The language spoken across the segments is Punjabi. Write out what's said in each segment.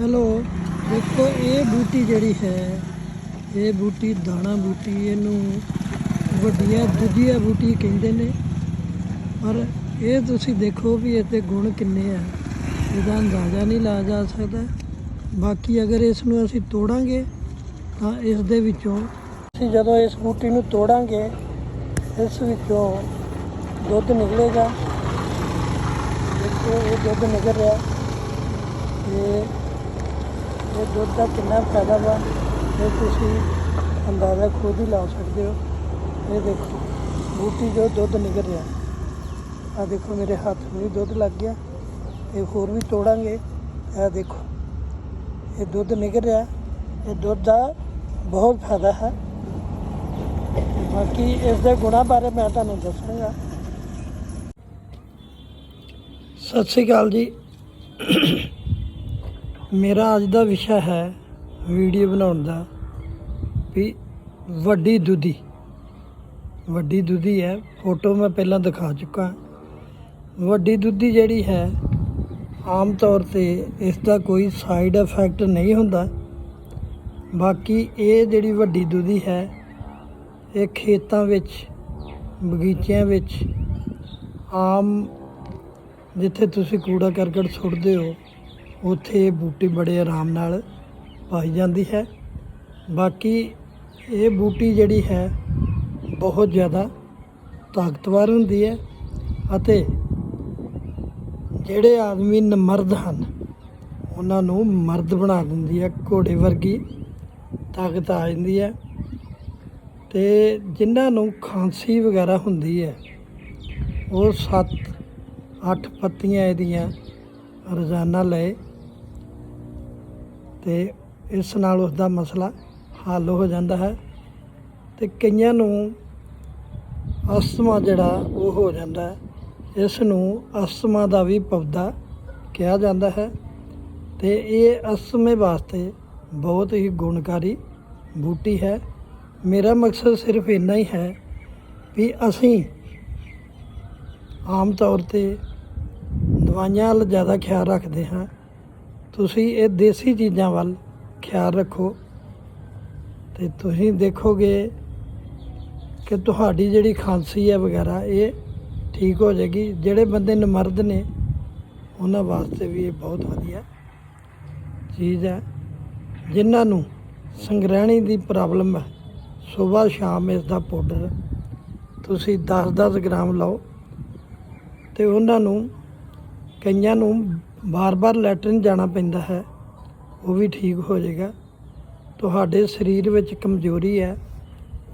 ਹੈਲੋ, ਦੇਖੋ, ਇਹ ਬੂਟੀ ਜਿਹੜੀ ਹੈ, ਇਹ ਬੂਟੀ ਦਾਣਾ ਬੂਟੀ, ਇਹਨੂੰ ਵੱਡੀਆਂ ਦੁਧੀਆ ਬੂਟੀ ਕਹਿੰਦੇ ਨੇ। ਪਰ ਇਹ ਤੁਸੀਂ ਦੇਖੋ ਵੀ ਇਹਦੇ ਗੁਣ ਕਿੰਨੇ ਆ। ਇਹਦਾ ਅੰਦਾਜ਼ਾ ਨਹੀਂ ਲਾਇਆ ਜਾ ਸਕਦਾ। ਬਾਕੀ ਅਗਰ ਇਸ ਨੂੰ ਅਸੀਂ ਤੋੜਾਂਗੇ, ਤਾਂ ਇਸ ਦੇ ਵਿੱਚੋਂ ਅਸੀਂ ਜਦੋਂ ਇਸ ਬੂਟੀ ਨੂੰ ਤੋੜਾਂਗੇ, ਇਸ ਵਿੱਚੋਂ ਦੁੱਧ ਨਿਕਲੇਗਾ। ਦੇਖੋ, ਇਹ ਦੁੱਧ ਨਿਕਲ ਰਿਹਾ। ਇਹ ਇਹ ਦੁੱਧ ਦਾ ਕਿੰਨਾ ਫਾਇਦਾ ਵਾ, ਇਹ ਤੁਸੀਂ ਅੰਦਾਜ਼ਾ ਖੁਦ ਹੀ ਲਾ ਸਕਦੇ ਹੋ। ਇਹ ਦੇਖੋ, ਬੂਟੀ ਜੋ ਦੁੱਧ ਨਿਕਲ ਰਿਹਾ। ਆ ਦੇਖੋ, ਮੇਰੇ ਹੱਥ ਨੂੰ ਵੀ ਦੁੱਧ ਲੱਗ ਗਿਆ। ਇਹ ਹੋਰ ਵੀ ਤੋੜਾਂਗੇ। ਇਹ ਦੇਖੋ, ਇਹ ਦੁੱਧ ਨਿਕਲ ਰਿਹਾ। ਇਹ ਦੁੱਧ ਦਾ ਬਹੁਤ ਫਾਇਦਾ ਹੈ। ਬਾਕੀ ਇਸ ਦੇ ਗੁਣਾਂ ਬਾਰੇ ਮੈਂ ਤੁਹਾਨੂੰ ਦੱਸਾਂਗਾ। ਸਤਿ ਸ੍ਰੀ ਅਕਾਲ ਜੀ। ਮੇਰਾ ਅੱਜ ਦਾ ਵਿਸ਼ਾ ਹੈ ਵੀਡੀਓ ਬਣਾਉਣ ਦਾ ਵੀ ਵੱਡੀ ਦੁਧੀ। ਵੱਡੀ ਦੁਧੀ ਹੈ, ਫੋਟੋ ਮੈਂ ਪਹਿਲਾਂ ਦਿਖਾ ਚੁੱਕਾ। ਵੱਡੀ ਦੁਧੀ ਜਿਹੜੀ ਹੈ, ਆਮ ਤੌਰ ਤੇ ਇਸ ਦਾ ਕੋਈ ਸਾਈਡ ਇਫੈਕਟ ਨਹੀਂ ਹੁੰਦਾ। ਬਾਕੀ ਇਹ ਜਿਹੜੀ ਵੱਡੀ ਦੁਧੀ ਹੈ, ਇਹ ਖੇਤਾਂ ਵਿੱਚ, ਬਗੀਚਿਆਂ ਵਿੱਚ ਆਮ ਜਿੱਥੇ ਤੁਸੀਂ ਕੂੜਾ ਕਰਕਟ ਸੁੱਟਦੇ ਹੋ ਉੱਥੇ ਇਹ ਬੂਟੀ ਬੜੇ ਆਰਾਮ ਨਾਲ ਪਾਈ ਜਾਂਦੀ ਹੈ। ਬਾਕੀ ਇਹ ਬੂਟੀ ਜਿਹੜੀ ਹੈ, ਬਹੁਤ ਜ਼ਿਆਦਾ ਤਾਕਤਵਰ ਹੁੰਦੀ ਹੈ ਅਤੇ ਜਿਹੜੇ ਆਦਮੀ ਨਮਰਦ ਹਨ, ਉਹਨਾਂ ਨੂੰ ਮਰਦ ਬਣਾ ਦਿੰਦੀ ਹੈ, ਘੋੜੇ ਵਰਗੀ ਤਾਕਤ ਆ ਜਾਂਦੀ ਹੈ ਤੇ ਜਿਨ੍ਹਾਂ ਨੂੰ ਖਾਂਸੀ ਵਗੈਰਾ ਹੁੰਦੀ ਹੈ, ਉਹ 7 8 ਪੱਤੀਆਂ ਇਹਦੀਆਂ ਰੋਜ਼ਾਨਾ ਲਏ ਤੇ ਇਸ ਨਾਲ ਉਸ ਦਾ ਮਸਲਾ ਹੱਲ ਹੋ ਜਾਂਦਾ ਹੈ ਤੇ ਕਈਆਂ ਨੂੰ ਅਸਥਮਾ ਜਿਹੜਾ ਉਹ ਹੋ ਜਾਂਦਾ ਇਸ ਨੂੰ ਅਸਥਮਾ ਦਾ ਵੀ ਪੌਦਾ ਕਿਹਾ ਜਾਂਦਾ ਹੈ ਤੇ ਇਹ ਅਸਥਮੇ ਵਾਸਤੇ ਬਹੁਤ ਹੀ ਗੁਣਕਾਰੀ ਬੂਟੀ ਹੈ। ਮੇਰਾ ਮਕਸਦ ਸਿਰਫ ਇੰਨਾ ਹੀ ਹੈ ਵੀ ਅਸੀਂ ਆਮ ਤੌਰ ਤੇ ਦਵਾਈਆਂ ਵੱਲ ਜ਼ਿਆਦਾ ਖਿਆਲ ਰੱਖਦੇ ਹਾਂ। ਤੁਸੀਂ ਇਹ ਦੇਸੀ ਚੀਜ਼ਾਂ ਵੱਲ ਖਿਆਲ ਰੱਖੋ। ਤੇ ਤੁਸੀਂ ਦੇਖੋਗੇ ਕਿ ਤੁਹਾਡੀ ਜਿਹੜੀ ਖਾਂਸੀ ਹੈ ਵਗੈਰਾ, ਇਹ ਠੀਕ ਹੋ ਜਾਏਗੀ। ਜਿਹੜੇ ਬੰਦੇ ਨਮਰਦ ਨੇ, ਉਹਨਾਂ ਵਾਸਤੇ ਵੀ ਇਹ ਬਹੁਤ ਵਧੀਆ ਚੀਜ਼ ਹੈ। ਜਿਨ੍ਹਾਂ ਨੂੰ ਸੰਗ੍ਰਹਿਣੀ ਦੀ ਪ੍ਰੋਬਲਮ ਹੈ ਸਵੇਰ ਸ਼ਾਮ ਇਸ ਦਾ ਪਾਊਡਰ ਤੁਸੀਂ 10-10 ਗ੍ਰਾਮ ਲਓ ਤੇ ਉਹਨਾਂ ਨੂੰ ਕਈਆਂ ਨੂੰ ਬਾਰ-ਬਾਰ ਲੈਟਰਨ ਜਾਣਾ ਪੈਂਦਾ ਹੈ, ਉਹ ਵੀ ਠੀਕ ਹੋ ਜਾਏਗਾ। ਤੁਹਾਡੇ ਸਰੀਰ ਵਿੱਚ ਕਮਜ਼ੋਰੀ ਹੈ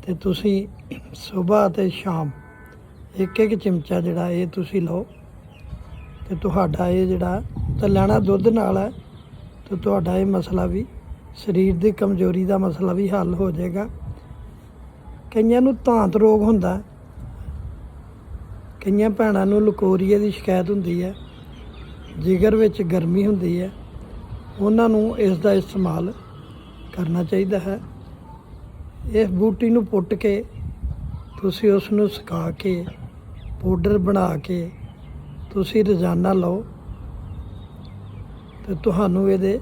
ਤੇ ਤੁਸੀਂ ਸਵੇਰ ਅਤੇ ਸ਼ਾਮ ਇੱਕ ਇੱਕ ਚਮਚਾ ਜਿਹੜਾ ਇਹ ਤੁਸੀਂ ਲਓ। ਤੇ ਤੁਹਾਡਾ ਇਹ ਜਿਹੜਾ ਤੇ ਲੈਣਾ ਦੁੱਧ ਨਾਲ ਹੈ, ਤੇ ਤੁਹਾਡਾ ਇਹ ਮਸਲਾ ਵੀ ਸਰੀਰ ਦੀ ਕਮਜ਼ੋਰੀ ਦਾ ਮਸਲਾ ਵੀ ਹੱਲ ਹੋ ਜਾਏਗਾ। ਕਈਆਂ ਨੂੰ ਧਾਂਤ ਰੋਗ ਹੁੰਦਾ ਕਈਆਂ ਭੈਣਾਂ ਨੂੰ ਲਕੋਰੀਏ ਦੀ ਸ਼ਿਕਾਇਤ ਹੁੰਦੀ ਹੈ। ਜਿਗਰ ਵਿੱਚ ਗਰਮੀ ਹੁੰਦੀ ਹੈ, ਉਹਨਾਂ ਨੂੰ ਇਸ ਦਾ ਇਸਤੇਮਾਲ ਕਰਨਾ ਚਾਹੀਦਾ ਹੈ। ਇਸ ਬੂਟੀ ਨੂੰ ਪੁੱਟ ਕੇ ਤੁਸੀਂ ਉਸ ਨੂੰ ਸੁਕਾ ਕੇ, ਪਾਊਡਰ ਬਣਾ ਕੇ ਤੁਸੀਂ ਰੋਜ਼ਾਨਾ ਲਓ, ਤੇ ਤੁਹਾਨੂੰ ਇਹਦੇ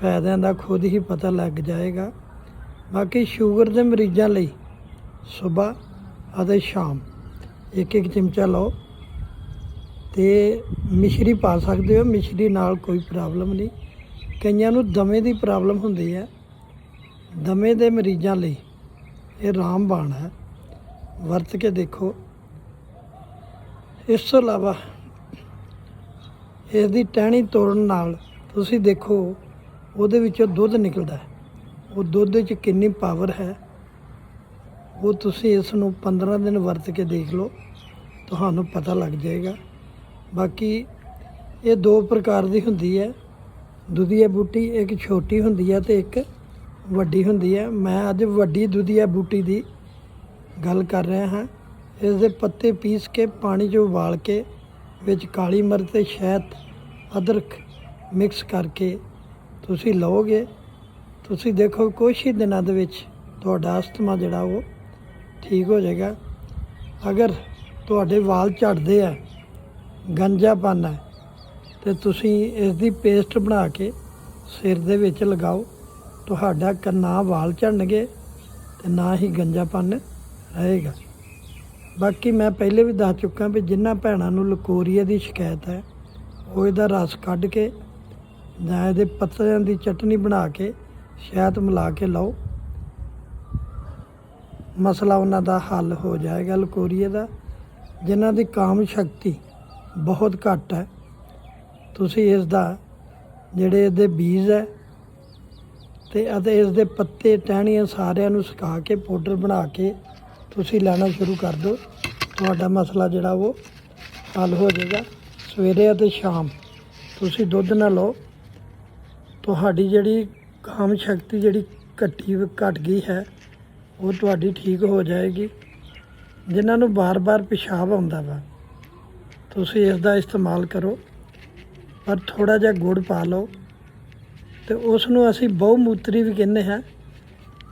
ਫਾਇਦਿਆਂ ਦਾ ਖੁਦ ਹੀ ਪਤਾ ਲੱਗ ਜਾਏਗਾ। ਬਾਕੀ ਸ਼ੂਗਰ ਦੇ ਮਰੀਜ਼ਾਂ ਲਈ ਸਵੇਰ ਅਤੇ ਸ਼ਾਮ ਇੱਕ ਇੱਕ ਚਮਚਾ ਲਓ। ਤੇ ਮਿਸ਼ਰੀ ਪਾ ਸਕਦੇ ਹੋ, ਮਿਸ਼ਰੀ ਨਾਲ ਕੋਈ ਪ੍ਰੋਬਲਮ ਨਹੀਂ। ਕਈਆਂ ਨੂੰ ਦਮੇ ਦੀ ਪ੍ਰੋਬਲਮ ਹੁੰਦੀ ਹੈ। ਦਮੇ ਦੇ ਮਰੀਜ਼ਾਂ ਲਈ ਇਹ ਰਾਮਬਾਣ ਹੈ। ਵਰਤ ਕੇ ਦੇਖੋ। ਇਸ ਤੋਂ ਇਲਾਵਾ ਇਸ ਦੀ ਟਹਿਣੀ ਤੋੜਨ ਨਾਲ ਤੁਸੀਂ ਦੇਖੋ, ਉਹਦੇ ਵਿੱਚੋਂ ਦੁੱਧ ਨਿਕਲਦਾ ਹੈ। ਉਹ ਦੁੱਧ 'ਚ ਕਿੰਨੀ ਪਾਵਰ ਹੈ। ਉਹ ਤੁਸੀਂ ਇਸ ਨੂੰ 15 ਦਿਨ ਵਰਤ ਕੇ ਦੇਖ ਲਓ। ਤੁਹਾਨੂੰ ਪਤਾ ਲੱਗ ਜਾਏਗਾ। ਬਾਕੀ ਇਹ ਦੋ ਪ੍ਰਕਾਰ ਦੀ ਹੁੰਦੀ ਹੈ। ਦੁਧੀਆ ਬੂਟੀ, ਇੱਕ ਛੋਟੀ ਹੁੰਦੀ ਹੈ ਤੇ ਇੱਕ ਵੱਡੀ ਹੁੰਦੀ ਹੈ। ਮੈਂ ਅੱਜ ਵੱਡੀ ਦੁਧੀਆ ਬੂਟੀ ਦੀ ਗੱਲ ਕਰ ਰਿਹਾ ਹਾਂ। ਇਸ ਦੇ ਪੱਤੇ ਪੀਸ ਕੇ, ਪਾਣੀ 'ਚ ਉਬਾਲ ਕੇ, ਵਿੱਚ ਕਾਲੀ ਮਿਰਚ ਤੇ ਸ਼ਹਿਦ, ਅਦਰਕ ਮਿਕਸ ਕਰਕੇ ਤੁਸੀਂ ਲਓਗੇ। ਤੁਸੀਂ ਦੇਖੋ, ਕੁਛ ਹੀ ਦਿਨਾਂ ਦੇ ਵਿੱਚ ਤੁਹਾਡਾ ਅਸਥਮਾ ਜਿਹੜਾ ਉਹ ਠੀਕ ਹੋ ਜਾਏਗਾ। ਅਗਰ ਤੁਹਾਡੇ ਵਾਲ ਝੜਦੇ ਆ ਗੰਜਾਪਨ ਹੈ। ਤੇ ਤੁਸੀਂ ਇਸ ਦੀ ਪੇਸਟ ਬਣਾ ਕੇ ਸਿਰ ਦੇ ਵਿੱਚ ਲਗਾਓ। ਤੁਹਾਡਾ ਕੰਨਾ ਵਾਲ ਝੜਨਗੇ ਤੇ ਨਾ ਹੀ ਗੰਜਾਪਨ ਰਹੇਗਾ। ਬਾਕੀ ਮੈਂ ਪਹਿਲੇ ਵੀ ਦੱਸ ਚੁੱਕਾ ਵੀ ਜਿਨ੍ਹਾਂ ਭੈਣਾਂ ਨੂੰ ਲਕੋਰੀਆ ਦੀ ਸ਼ਿਕਾਇਤ ਹੈ, ਉਹ ਇਹਦਾ ਰਸ ਕੱਢ ਕੇ ਜਾਂ ਇਹਦੇ ਪੱਤਿਆਂ ਦੀ ਚਟਨੀ ਬਣਾ ਕੇ ਸ਼ਹਿਦ ਮਿਲਾ ਕੇ ਲਾਓ। ਮਸਲਾ ਉਹਨਾਂ ਦਾ ਹੱਲ ਹੋ ਜਾਏਗਾ ਲਕੋਰੀਏ ਦਾ, ਜਿਨ੍ਹਾਂ ਦੀ ਕਾਮ ਸ਼ਕਤੀ ਬਹੁਤ ਘੱਟ ਹੈ। ਤੁਸੀਂ ਇਸ ਦਾ ਜਿਹੜੇ ਇਹਦੇ ਬੀਜ ਹੈ ਤੇ ਅਤੇ ਇਸ ਦੇ ਪੱਤੇ, ਟਹਿਣੀਆਂ ਸਾਰਿਆਂ ਨੂੰ ਸੁਕਾ ਕੇ, ਪਾਊਡਰ ਬਣਾ ਕੇ ਤੁਸੀਂ ਲੈਣਾ ਸ਼ੁਰੂ ਕਰ ਦਿਓ। ਤੁਹਾਡਾ ਮਸਲਾ ਜਿਹੜਾ ਉਹ ਹੱਲ ਹੋ ਜਾਏਗਾ। ਸਵੇਰੇ ਅਤੇ ਸ਼ਾਮ ਤੁਸੀਂ ਦੁੱਧ ਨਾ ਲਓ। ਤੁਹਾਡੀ ਜਿਹੜੀ ਕਾਮ ਸ਼ਕਤੀ ਜਿਹੜੀ ਘਟੀ ਘਟ ਗਈ ਹੈ, ਉਹ ਤੁਹਾਡੀ ਠੀਕ ਹੋ ਜਾਏਗੀ। ਜਿਨ੍ਹਾਂ ਨੂੰ ਬਾਰ-ਬਾਰ ਪਿਸ਼ਾਬ ਆਉਂਦਾ ਵਾ ਤੁਸੀਂ ਇਸ ਦਾ ਇਸਤੇਮਾਲ ਕਰੋ, ਪਰ ਥੋੜਾ ਜਿਹਾ ਗੁੜ ਪਾ ਲਓ ਤੇ ਉਸ ਨੂੰ ਅਸੀਂ ਬਹੁਮੂਤਰੀ ਵੀ ਕਹਿੰਦੇ ਹਾਂ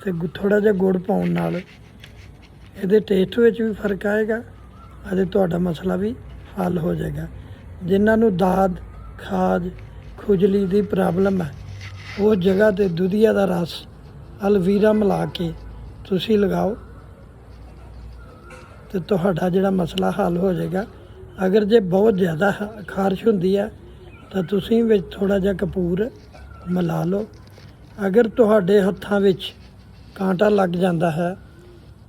ਤੇ ਥੋੜਾ ਜਿਹਾ ਗੁੜ ਪਾਉਣ ਨਾਲ ਇਹਦੇ ਟੇਸਟ ਵਿੱਚ ਵੀ ਫ਼ਰਕ ਆਏਗਾ ਅਤੇ ਤੁਹਾਡਾ ਮਸਲਾ ਵੀ ਹੱਲ ਹੋ ਜਾਏਗਾ। ਜਿਨ੍ਹਾਂ ਨੂੰ ਦਾਦ ਖਾਜ ਖੁਜਲੀ ਦੀ ਪ੍ਰੋਬਲਮ ਹੈ, ਉਹ ਜਗ੍ਹਾ ਤੇ ਦੁਧੀਆ ਦਾ ਰਸ, ਅਲਵੀਰਾ ਮਿਲਾ ਕੇ ਤੁਸੀਂ ਲਗਾਓ ਤੇ ਤੁਹਾਡਾ ਜਿਹੜਾ ਮਸਲਾ ਹੱਲ ਹੋ ਜਾਏਗਾ ਅਗਰ ਜੇ ਬਹੁਤ ਜ਼ਿਆਦਾ ਖਾਰਸ਼ ਹੁੰਦੀ ਹੈ ਤਾਂ ਤੁਸੀਂ ਵਿੱਚ ਥੋੜਾ ਜਿਹਾ ਕਪੂਰ ਮਿਲਾ ਲਓ। ਅਗਰ ਤੁਹਾਡੇ ਹੱਥਾਂ ਵਿੱਚ ਕਾਂਟਾ ਲੱਗ ਜਾਂਦਾ ਹੈ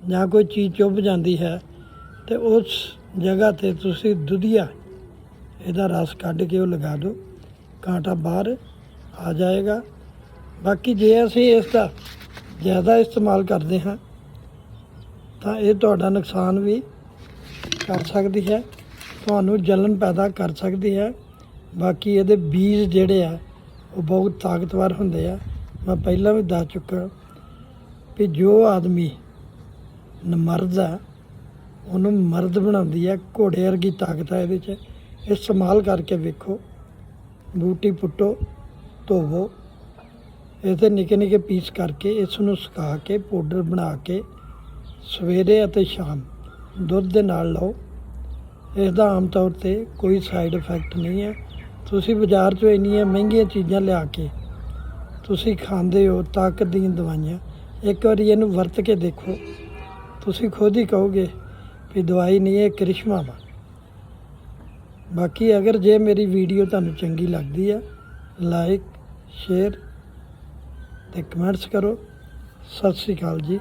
ਜਾਂ ਕੋਈ ਚੀਜ਼ ਚੁੱਭ ਜਾਂਦੀ ਹੈ, ਤੇ ਉਸ ਜਗ੍ਹਾ ਤੇ ਤੁਸੀਂ ਦੁਧੀਆ ਇਹਦਾ ਰਸ ਕੱਢ ਕੇ ਉਹ ਲਗਾ ਦਿਓ। ਕਾਂਟਾ ਬਾਹਰ ਆ ਜਾਏਗਾ। ਬਾਕੀ ਜੇ ਅਸੀਂ ਇਸ ਦਾ ਜ਼ਿਆਦਾ ਇਸਤੇਮਾਲ ਕਰਦੇ ਹਾਂ, ਤਾਂ ਇਹ ਤੁਹਾਡਾ ਨੁਕਸਾਨ ਵੀ ਕਰ ਸਕਦੀ ਹੈ। ਤੁਹਾਨੂੰ ਜਲਨ ਪੈਦਾ ਕਰ ਸਕਦੀ ਹੈ। ਬਾਕੀ ਇਹਦੇ ਬੀਜ ਜਿਹੜੇ ਆ, ਉਹ ਬਹੁਤ ਤਾਕਤਵਰ ਹੁੰਦੇ ਆ। ਮੈਂ ਪਹਿਲਾਂ ਵੀ ਦੱਸ ਚੁੱਕਾ ਕਿ ਜੋ ਆਦਮੀ ਮਰਦ ਆ, ਉਹਨੂੰ ਮਰਦ ਬਣਾਉਂਦੀ ਹੈ ਘੋੜੇ ਵਰਗੀ ਤਾਕਤ ਹੈ ਇਹਦੇ 'ਚ। ਇਸਤੇਮਾਲ ਕਰਕੇ ਵੇਖੋ। ਬੂਟੀ ਪੁੱਟੋ, ਧੋਵੋ। ਇਹਦੇ ਨਿੱਕੇ ਨਿੱਕੇ ਪੀਸ ਕਰਕੇ ਇਸ ਨੂੰ ਸੁਕਾ ਕੇ, ਪਾਊਡਰ ਬਣਾ ਕੇ ਸਵੇਰੇ ਅਤੇ ਸ਼ਾਮ ਦੁੱਧ ਦੇ ਨਾਲ ਲਓ। ਇਸ ਦਾ ਆਮ ਤੌਰ ਤੇ ਕੋਈ ਸਾਈਡ ਇਫੈਕਟ ਨਹੀਂ ਹੈ। ਤੁਸੀਂ ਬਾਜ਼ਾਰ 'ਚੋਂ ਇੰਨੀਆਂ ਮਹਿੰਗੀਆਂ ਚੀਜ਼ਾਂ ਲਿਆ ਕੇ ਤੁਸੀਂ ਖਾਂਦੇ ਹੋ, ਤਾਕਤ ਦੀਆਂ ਦਵਾਈਆਂ, ਇੱਕ ਵਾਰੀ ਇਹਨੂੰ ਵਰਤ ਕੇ ਦੇਖੋ। ਤੁਸੀਂ ਖੁਦ ਹੀ ਕਹੋਗੇ ਵੀ ਦਵਾਈ ਨਹੀਂ, ਇਹ ਕਰਿਸ਼ਮਾ ਵਾ। ਬਾਕੀ ਅਗਰ ਜੇ ਮੇਰੀ ਵੀਡੀਓ ਤੁਹਾਨੂੰ ਚੰਗੀ ਲੱਗਦੀ ਹੈ ਲਾਈਕ ਸ਼ੇਅਰ ਤੇ ਕਮੈਂਟਸ ਕਰੋ। ਸਤਿ ਸ਼੍ਰੀ ਅਕਾਲ ਜੀ।